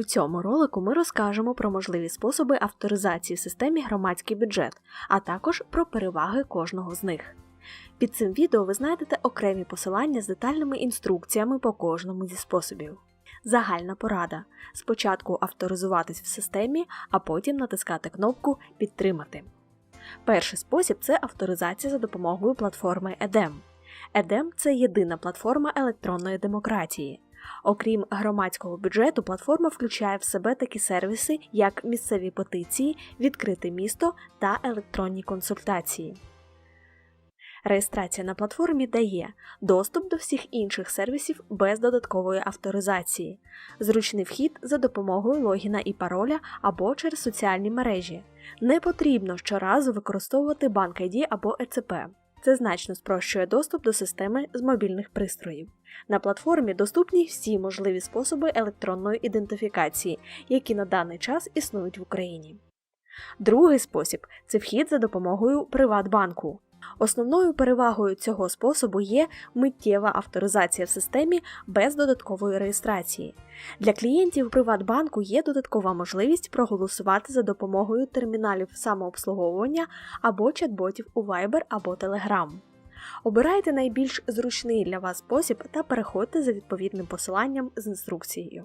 В цьому ролику ми розкажемо про можливі способи авторизації в системі громадський бюджет, а також про переваги кожного з них. Під цим відео ви знайдете окремі посилання з детальними інструкціями по кожному зі способів. Загальна порада: спочатку авторизуватись в системі, а потім натискати кнопку Підтримати. Перший спосіб це авторизація за допомогою платформи EDEM. EDEM – це єдина платформа електронної демократії. Окрім громадського бюджету, платформа включає в себе такі сервіси, як місцеві петиції, відкрите місто та електронні консультації. Реєстрація на платформі дає доступ до всіх інших сервісів без додаткової авторизації, зручний вхід за допомогою логіна і пароля або через соціальні мережі. Не потрібно щоразу використовувати банк ID або ЕЦП. Це значно спрощує доступ до системи з мобільних пристроїв. На платформі доступні всі можливі способи електронної ідентифікації, які на даний час існують в Україні. Другий спосіб це вхід за допомогою Приватбанку. Основною перевагою цього способу є миттєва авторизація в системі без додаткової реєстрації. Для клієнтів Приватбанку є додаткова можливість проголосувати за допомогою терміналів самообслуговування або чат-ботів у Viber або Telegram. Обирайте найбільш зручний для вас спосіб та переходьте за відповідним посиланням з інструкцією.